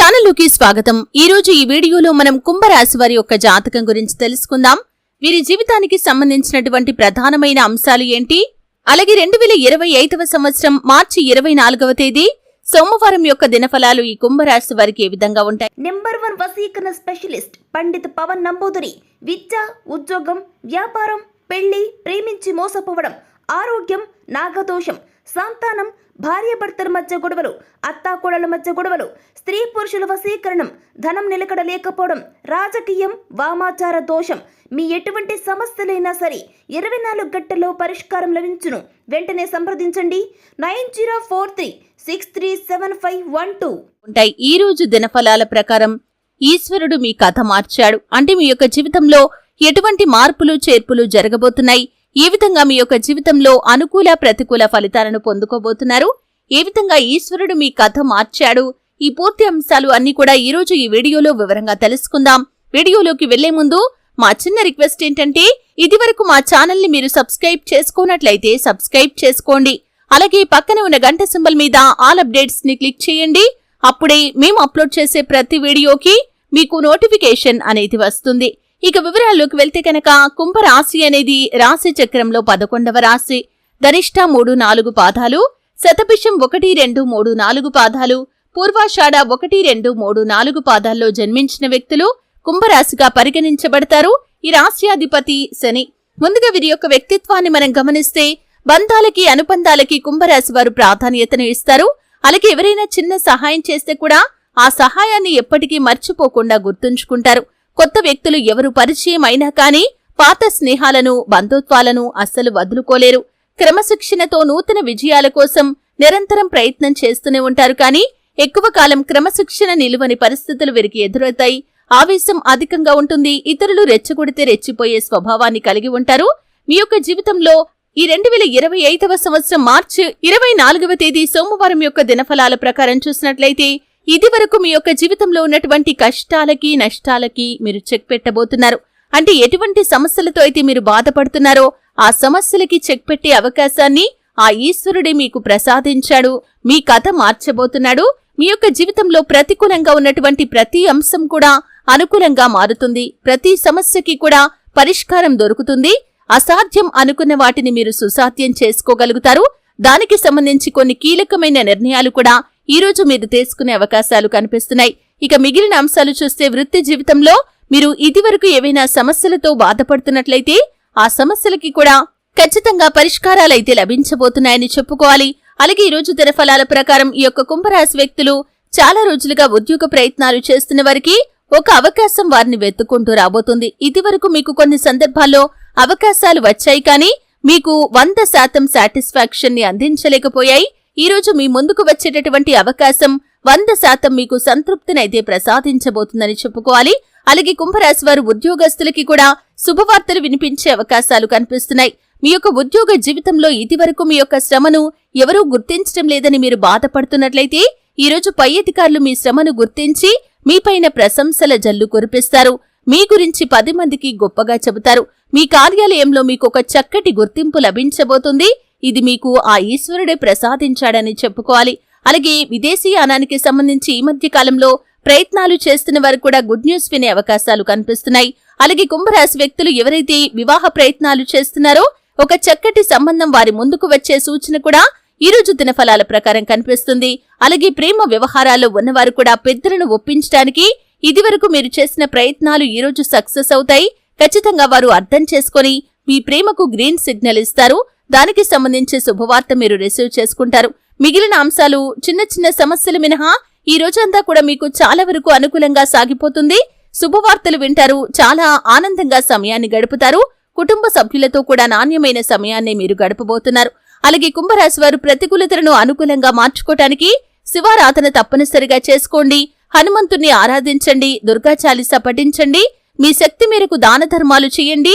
ఛానల్లోకి స్వాగతం. ఈ రోజు ఈ వీడియోలో మనం కుంభరాశి వారి యొక్క జాతకం గురించి తెలుసుకుందాం. వీరి జీవితానికి సంబంధించినటువంటి ప్రధానమైన అంశాలు ఏంటి? అలాగే రెండు వేల ఇరవై ఐదవ సంవత్సరం మార్చి ఇరవై నాలుగవ తేదీ సోమవారం యొక్క దినఫలాలు ఈ కుంభరాశి వారికి ఏ విధంగా ఉంటాయి? నెంబర్ వన్ వసీకరణ స్పెషలిస్ట్ పండిత్ పవన్ నంబూదురి. విద్య ఉద్యోగం వ్యాపారం పెళ్ళి ప్రేమించి మోసపోవడం ఆరోగ్యం నాగదోషం సంతానం భార్యాభర్తల మధ్య గొడవలు అత్తాకోడల మధ్య గొడవలు స్త్రీ పురుషుల వశీకరణం ధనం నిలకడ లేకపోవడం రాజకీయం వామాచార దోషం. మీ ఎటువంటి సమస్యలైనా సరే ఇరవై నాలుగు గంటల్లో పరిష్కారం లభించును. వెంటనే సంప్రదించండి. Nine zero four three six three seven five one two. ఉంటాయి ఈ రోజు దినఫలాల ప్రకారం. ఈశ్వరుడు మీ కథ మార్చాడు. అంటే మీ యొక్క జీవితంలో ఎటువంటి మార్పులు చేర్పులు జరగబోతున్నాయి? ఈ విధంగా మీ యొక్క జీవితంలో అనుకూల ప్రతికూల ఫలితాలను పొందుకోబోతున్నారు? ఏ విధంగా ఈశ్వరుడు మీ కథ మార్చాడు? ఈ పూర్తి అంశాలు అన్ని కూడా ఈ రోజు ఈ వీడియోలో వివరంగా తెలుసుకుందాం. వీడియోలోకి వెళ్ళే ముందు మా చిన్న రిక్వెస్ట్ ఏంటంటే ఇదివరకు మా ఛానల్ని మీరు సబ్స్క్రైబ్ చేసుకున్నట్లయితే సబ్స్క్రైబ్ చేసుకోండి. అలాగే పక్కన ఉన్న గంట సింబల్ మీద ఆల్ అప్డేట్స్ని క్లిక్ చేయండి. అప్పుడే మేము అప్లోడ్ చేసే ప్రతి వీడియోకి మీకు నోటిఫికేషన్ అనేది వస్తుంది. ఇక వివరాల్లోకి వెళ్తే కనుక కుంభరాశి అనేది రాశి చక్రంలో పదకొండవ రాశి. ధనిష్ట మూడు నాలుగు పాదాలు శతభిషం ఒకటి రెండు మూడు నాలుగు పాదాలు పూర్వాషాఢ ఒకటి రెండు మూడు నాలుగు పాదాల్లో జన్మించిన వ్యక్తులు కుంభరాశిగా పరిగణించబడతారు. ఈ రాశ్యాధిపతి శని. ముందుగా వీరి యొక్క వ్యక్తిత్వాన్ని మనం గమనిస్తే బంధాలకి అనుబంధాలకి కుంభరాశి వారు ప్రాధాన్యతను ఇస్తారు. అలాగే ఎవరైనా చిన్న సహాయం చేస్తే కూడా ఆ సహాయాన్ని ఎప్పటికీ మర్చిపోకుండా గుర్తుంచుకుంటారు. కొత్త వ్యక్తులు ఎవరు పరిచయం అయినా కానీ పాత స్నేహాలను బంధుత్వాలను అస్సలు వదులుకోలేరు. క్రమశిక్షణతో నూతన విజయాల కోసం నిరంతరం ప్రయత్నం చేస్తూనే ఉంటారు కానీ ఎక్కువ కాలం క్రమశిక్షణ నిలువని పరిస్థితులు వీరికి ఎదురవుతాయి. ఆవేశం అధికంగా ఉంటుంది. ఇతరులు రెచ్చగొడితే రెచ్చిపోయే స్వభావాన్ని కలిగి ఉంటారు. మీ యొక్క జీవితంలో ఈ రెండు వేల ఇరవై ఐదవ సంవత్సరం మార్చి ఇరవై నాలుగవ తేదీ సోమవారం యొక్క దినఫలాల ప్రకారం చూసినట్లయితే ఇది వరకు మీ యొక్క జీవితంలో ఉన్నటువంటి కష్టాలకి నష్టాలకి మీరు చెక్ పెట్టబోతున్నారు. అంటే ఎటువంటి సమస్యలతో అయితే మీరు బాధపడుతున్నారో ఆ సమస్యలకి చెక్ పెట్టే అవకాశాన్ని ఆ ఈశ్వరుడే మీకు ప్రసాదించాడు మీ కథ మార్చబోతున్నాడు. మీ యొక్క జీవితంలో ప్రతికూలంగా ఉన్నటువంటి ప్రతి అంశం కూడా అనుకూలంగా మారుతుంది. ప్రతి సమస్యకి కూడా పరిష్కారం దొరుకుతుంది. అసాధ్యం అనుకున్న వాటిని మీరు సుసాధ్యం చేసుకోగలుగుతారు. దానికి సంబంధించి కొన్ని కీలకమైన నిర్ణయాలు కూడా ఈరోజు మీరు తీసుకునే అవకాశాలు కనిపిస్తున్నాయి. ఇక మిగిలిన అంశాలు చూస్తే వృత్తి జీవితంలో మీరు ఇదివరకు ఏవైనా సమస్యలతో బాధపడుతున్నట్లయితే ఆ సమస్యలకి కూడా ఖచ్చితంగా పరిష్కారాలైతే లభించబోతున్నాయని చెప్పుకోవాలి. అలాగే ఈ రోజు దినఫలాల ప్రకారం ఈ యొక్క కుంభరాశి వ్యక్తులు చాలా రోజులుగా ఉద్యోగ ప్రయత్నాలు చేస్తున్న వారికి ఒక అవకాశం వారిని వెతుక్కుంటూ రాబోతుంది. ఇదివరకు మీకు కొన్ని సందర్భాల్లో అవకాశాలు వచ్చాయి కానీ మీకు వంద శాతం సాటిస్ఫాక్షన్ని అందించలేకపోయాయి. ఈరోజు మీ ముందుకు వచ్చేటటువంటి అవకాశం వంద శాతం మీకు సంతృప్తినైతే ప్రసాదించబోతుందని చెప్పుకోవాలి. అలాగే కుంభరాశి వారు ఉద్యోగస్తులకి కూడా శుభవార్తలు వినిపించే అవకాశాలు కనిపిస్తున్నాయి. మీ యొక్క ఉద్యోగ జీవితంలో ఇదివరకు మీ యొక్క శ్రమను ఎవరూ గుర్తించడం లేదని మీరు బాధపడుతున్నట్లయితే ఈరోజు పై అధికారులు మీ శ్రమను గుర్తించి మీపైన ప్రశంసల జల్లు కురిపిస్తారు. మీ గురించి పది మందికి గొప్పగా చెబుతారు. మీ కార్యాలయంలో మీకు ఒక చక్కటి గుర్తింపు లభించబోతుంది. ఇది మీకు ఆ ఈశ్వరుడే ప్రసాదించాడని చెప్పుకోవాలి. అలాగే విదేశీయానానికి సంబంధించి ఈ మధ్య కాలంలో ప్రయత్నాలు చేస్తున్న వారు కూడా గుడ్ న్యూస్ వినే అవకాశాలు కనిపిస్తున్నాయి. అలాగే కుంభరాశి వ్యక్తులు ఎవరైతే వివాహ ప్రయత్నాలు చేస్తున్నారో ఒక చక్కటి సంబంధం వారి ముందుకు వచ్చే సూచన కూడా ఈ రోజు దినఫలాల ప్రకారం కనిపిస్తుంది. అలాగే ప్రేమ వ్యవహారాల్లో ఉన్నవారు కూడా పెద్దలను ఒప్పించడానికి ఇదివరకు మీరు చేసిన ప్రయత్నాలు ఈ రోజు సక్సెస్ అవుతాయి. ఖచ్చితంగా వారు అర్థం చేసుకొని మీ ప్రేమకు గ్రీన్ సిగ్నల్ ఇస్తారు. దానికి సంబంధించి శుభవార్త మీరు రిసీవ్ చేసుకుంటారు. మిగిలిన అంశాలు చిన్న చిన్న సమస్యలు మినహా ఈ రోజంతా కూడా మీకు చాలా వరకు అనుకూలంగా సాగిపోతుంది. శుభవార్తలు వింటారు చాలా ఆనందంగా సమయాన్ని గడుపుతారు. కుటుంబ సభ్యులతో కూడా నాణ్యమైన సమయాన్ని మీరు గడపబోతున్నారు. అలాగే కుంభరాశి వారు ప్రతికూలతలను అనుకూలంగా మార్చుకోవటానికి శివారాధన తప్పనిసరిగా చేసుకోండి. హనుమంతుణ్ణి ఆరాధించండి దుర్గా చాలీస పఠించండి. మీ శక్తి మేరకు దాన ధర్మాలు చేయండి.